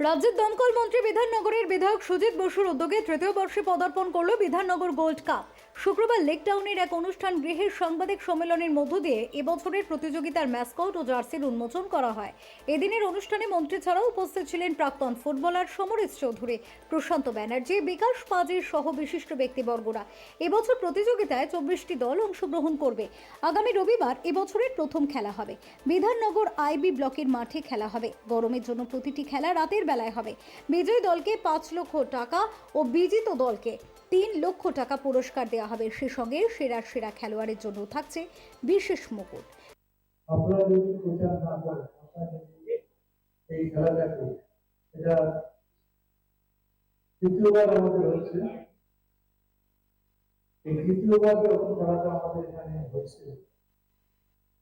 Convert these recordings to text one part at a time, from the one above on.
রাজ্যের দমকল মন্ত্রী বিধাননগরের বিধায়ক সুজিত বসুর উদ্যোগে তৃতীয় বর্ষে পদার্পণ করল বিধাননগর গোল্ড কাপ। শুক্রবার লেকটাউনের এক অনুষ্ঠান গৃহের সাংবাদিক সম্মেলনের মধ্য দিয়ে এবছরের প্রতিযোগিতার ম্যাসকট ও জার্সির উন্মোচন করা হয়। এদিনের অনুষ্ঠানে মন্ত্রী ছাড়াও উপস্থিত ছিলেন প্রাক্তন ফুটবলার সমরেশ চৌধুরী, প্রশান্ত ব্যানার্জি, বিকাশ পাজির সহ বিশিষ্ট ব্যক্তিবর্গরা। এবছর প্রতিযোগিতায় চব্বিশটি দল অংশগ্রহণ করবে। আগামী রবিবার এবছরের প্রথম খেলা হবে। বিধাননগর আইবি ব্লকের মাঠে খেলা হবে। গরমের জন্য প্রতিটি খেলা রাতের বেলায় হবে। বিজয়ী দলকে পাঁচ লক্ষ টাকা ও বিজিত দলকে তিন লক্ষ টাকা পুরস্কার দেওয়া হবে। সে সঙ্গে সেরা সেরা খেলোয়াড়ের জন্য থাকছে বিশেষ মুকুট।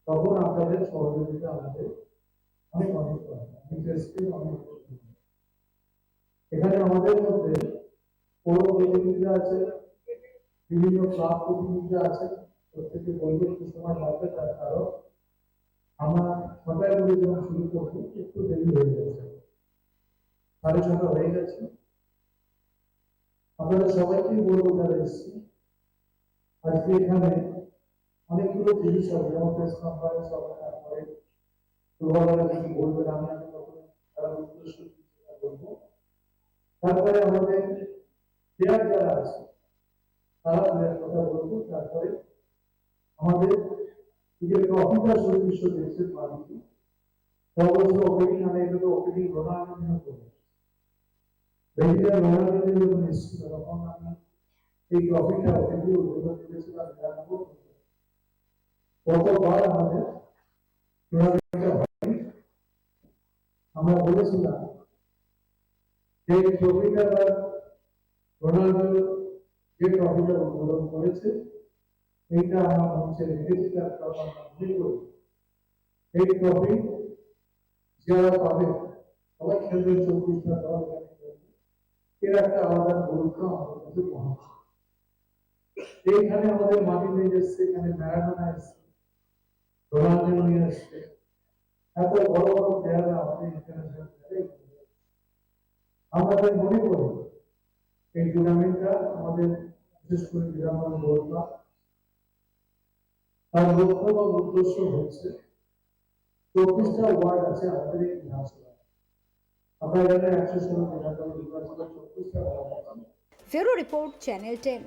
তখন আমাদের এখানে আমাদের মধ্যে আছে? বিভিন্ন ক্লাব প্রতিনিধিরা আছে, প্রত্যেকে সময় লাগবে তার কারণ। আমরা ছটায় বলে যখন শুরু একটু দেরি হয়ে গেছে সাড়ে ছটা হয়ে গেছে। আপনাদের সবাইকে বলব যারা এসছি, আজকে এখানে অনেকগুলো জিনিস হবে যেমন প্রেস কনফারেন্স হবে, তারপরে কিছু বলবেন, আমি আমি তখন তার বলব। তারপরে আমাদের প্লেয়ার যারা আছে। তারা প্লেয়ার কথা বলব, তারপরে আমাদের এই যে ট্রফিটা সুদৃশ্য দেখছেন বাড়িতে সর্বোচ্চ ওপেনিং আমি এগুলো ওপেনিং রোনাল্ডো করব বেশিটা রোনাল্ডো যখন এসেছিল, তখন আমি এই ট্রফিটা ওপেনিং উদ্বোধন করেছিলাম জানাব কতবার আমাদের টুর্নামেন্টটা হয়নি। আমরা বলেছিলাম, যে এই ট্রফিটা বা রোনাল্ডো যে ট্রফিটা উদ্বোধন করেছে এইটা আমার মঞ্চে রেখেছি আমরা মনে করি এই ট্রফি যারা পাবে, সবাই খেলবে চব্বিশটা দল এর একটা আলাদা গুরুত্ব আমাদের কাছে পৌঁছে এইখানে আমাদের মাটিতে এসছে, এখানে ম্যারাডোনা এসছে রোনাল্ডো নিয়ে এসছে, এত বড় বড় প্লেয়াররা আমাদের ইন্টারন্যাশনাল আমরা মনে করি এই টুর্নামেন্টটা আমাদের, বিশেষ করে গ্রামের বলবা তার লক্ষ্য বা উদ্দেশ্য হচ্ছে চব্বিশটা ওয়ার্ড আছে আমাদের এই বিধানসভায়। আমরা এখানে একশো ষোলো চব্বিশটা ওয়ার্ড ফেরো রিপোর্ট চ্যানেল টেন